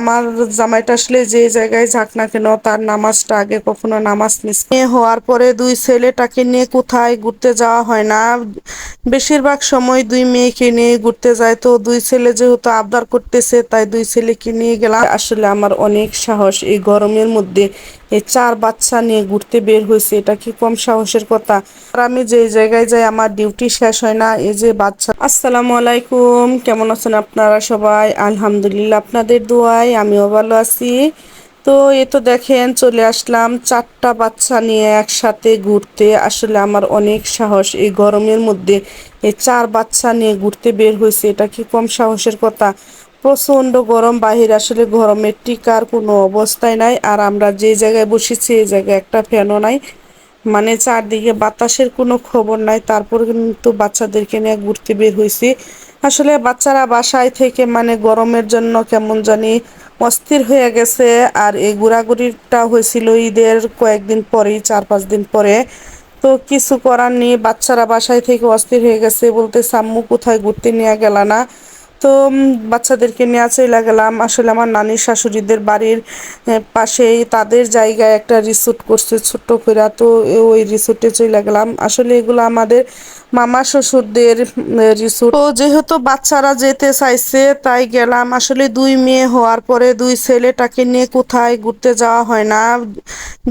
আমার জামাইটা আসলে যে জায়গায় যাক না কেন, তার নামাজটা আগে কখনো নামাজ মিস হওয়ার পরে দুই ছেলেটাকে নিয়ে কোথায় ঘুরতে যাওয়া হয় না। বেশিরভাগ সময় দুই মেয়েকে নিয়ে ঘুরতে যায়, তো দুই ছেলে যেহেতু আবদার করতেছে, তাই দুই ছেলেকে নিয়ে গেলাম। আসলে আমার অনেক সাহস এই গরমের মধ্যে। এই চার বাচ্চা নিয়ে ঘুরতে বের হয়েছে, এটা কি কম সাহসের কথা? আর আমি যে জায়গায় যাই, আমার ডিউটি শেষ হয় না, এই যে বাচ্চা। আসসালামু আলাইকুম, কেমন আছেন আপনারা সবাই? আলহামদুলিল্লাহ, আপনাদের দোয়ায় আমিও ভালো আছি। তো এ তো দেখেন চলে আসলাম চারটা বাচ্চা নিয়ে একসাথে ঘুরতে। আসলে আমার অনেক সাহস। এই গরমের মধ্যে এই চার বাচ্চা নিয়ে ঘুরতে বের হয়েছে, এটা কি কম সাহসের কথা? প্রচণ্ড গরম, বাহির আসলে গরমের টিকার কোনো অবস্থায় নাই। আর আমরা যে জায়গায় বসেছি, এই জায়গায় একটা ফ্যানও নাই। মানে চারদিকে বাতাসের কোনো খবর নাই। তারপর কিন্তু বাচ্চাদেরকে নিয়ে ঘুরতে বের হয়েছি। আসলে বাচ্চারা বাসায় থেকে মানে গরমের জন্য কেমন জানি অস্থির হয়ে গেছে আর এই ঘোরাঘুরিটা হয়েছিল ঈদের কয়েকদিন পরেই, চার পাঁচ দিন পরে। তো কিছু করার নেই, বাচ্চারা বাসায় থেকে অস্থির হয়ে গেছে বলতে সাম্মু কোথায় ঘুরতে নিয়ে গেল না? তো বাচ্চাদেরকে নিয়ে চলে গেলাম। আসলে আমার নানির শাশুড়িদের বাড়ির পাশেই তাদের জায়গায় একটা রিসোর্ট করছে ছোট্ট করে তো ওই রিসোর্টে চলে গেলাম। আসলে এগুলো আমাদের মামা শ্বশুরদের রিসোর্ট। তো যেহেতু বাচ্চারা যেতে চাইছে, তাই গেলাম। আসলে দুই মেয়ে হওয়ার পরে দুই ছেলেটাকে নিয়ে কোথায় ঘুরতে যাওয়া হয় না।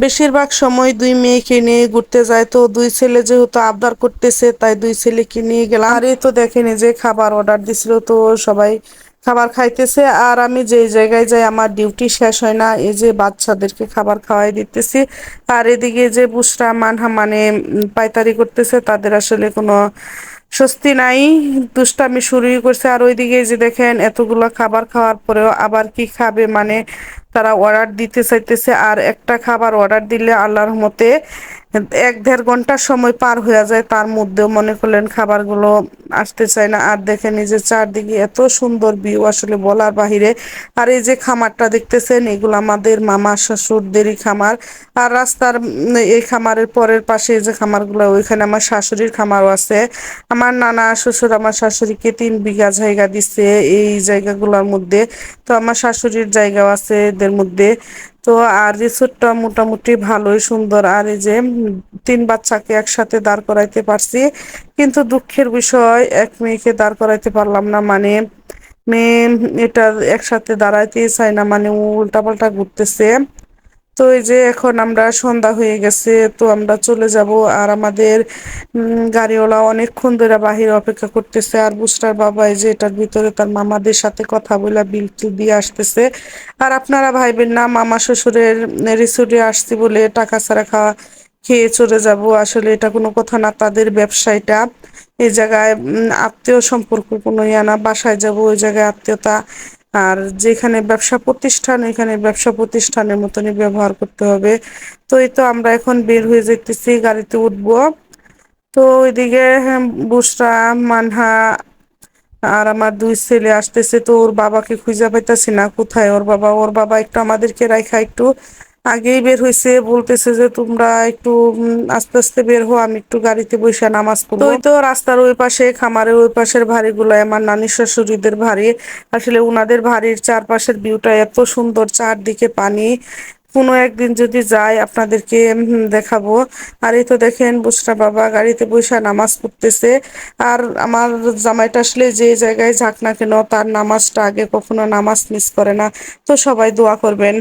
বেশিরভাগ সময় দুই মেয়েকে নিয়ে ঘুরতে যায়। তো দুই ছেলে যেহেতু আবদার করতেছে, তাই দুই ছেলেকে নিয়ে গেলাম। আরে তো দেখেনি যে খাবার অর্ডার দিছিল, তো সবাই খাবার খাইতেছে। আর আমি যেই জায়গায় যাই, আমার ডিউটি শেষ হয় না, এই যে বাচ্চাদেরকে খাবার খাওয়াই দিতেছি। আর এদিকে যে বুসরা, মানহা মানে পাইতারি করতেছে, তাদের আসলে কোনো স্বস্তি নাই, দুষ্টামি শুরুই করছে। আর ওইদিকে যে দেখেন, এতগুলো খাবার খাওয়ার পরেও আবার কি খাবে মানে তারা অর্ডার দিতে চাইতেছে আর একটা খাবার অর্ডার দিলে আল্লাহর মতে এক দেড় ঘণ্টার সময় পার হয়ে যায়। তার মধ্যেও মনে করলেন খাবারগুলো আসতে চায় না। আর দেখে নিজের চারদিকে এত সুন্দর ভিউ আসলে বলার বাহিরে। আর এই যে খামারটা দেখতেছেন, এগুলো আমাদের মামা শ্বশুরদেরই খামার। আর রাস্তার এই খামারের পরের পাশে যে খামারগুলো, ওইখানে আমার শাশুড়ির খামারও আছে। আমার নানা শ্বশুর, আমার শাশুড়িকে তিন বিঘা জায়গা দিচ্ছে এই জায়গাগুলোর মধ্যে। তো আমার শাশুড়ির জায়গাও আছে এদের মধ্যে। তো আর রিসোর্টটা মোটামুটি ভালোই সুন্দর। আর এই যে তিন বাচ্চাকে একসাথে দাঁড় করাইতে পারছি, কিন্তু দুঃখের বিষয়, এক মেয়েকে দাঁড় করাইতে পারলাম না। মানে মেয়ে এটা একসাথে দাঁড়াইতে চায় না মানে উল্টা পাল্টা ঘুরতেছে। তো এই যে এখন আমরা সন্ধ্যা হয়ে গেছে, তো আমরা চলে যাব। আর আমাদের গাড়িওয়ালা অনেকক্ষণ ধরে বাহিরে অপেক্ষা করতেছে। আর বুস্টার বাবা এই যে এটার ভিতরে তার মামাদের সাথে কথা বলে বিল দিয়ে আসতেছে। আর আপনারা ভাইবেন না, মামা শ্বশুরের রিসোর্টে আসছি বলে টাকা ছাড়া খাওয়া খেয়ে চলে যাব। আসলে এটা কোনো কথা না, তাদের ব্যবসায়টা। এই জায়গায় আত্মীয় সম্পর্ক কোনো ইয়া না, বাসায় যাব, ওই জায়গায় আত্মীয়তা আর যেখানে ব্যবসা প্রতিষ্ঠান, এখানে ব্যবসা প্রতিষ্ঠানের মতনই ব্যবহার করতে হবে। তো এই তো আমরা এখন বের হয়ে যেতেছি গাড়িতে উঠবো। তো ওইদিকে বুসরা, মানহা আর আমার দুই ছেলে আসতেছে। তো ওর বাবাকে খুঁজে পাইতেছি না। কোথায়? ওর বাবা ওর বাবা একটু আমাদেরকে রাখা একটু। আগেই বের হয়েছে বলতেছে যে তোমরা একটু আস্তে আস্তে বের হো আমি একটু গাড়িতে বসে নামাজ পড়ব। ওই তো রাস্তার ওই পাশে, খামারের ওই পাশের ভাড়িগুলো আমার নানি শাশুড়িদের ভারী। আসলে উনাদের ভাড়ির চারপাশের ভিউটা এত সুন্দর, চারদিকে পানি। কোনো একদিন যদি যাই, আপনাদেরকে দেখাবো। আর এই তো দেখেন, বুসরা বাবা গাড়িতে বসে নামাজ পড়তেছে। আর আমার জামাইটা আসলে যে জায়গায় যাক না কেন, তার নামাজটা আগে কখনো নামাজ মিস করে না। তো সবাই দোয়া করবেন।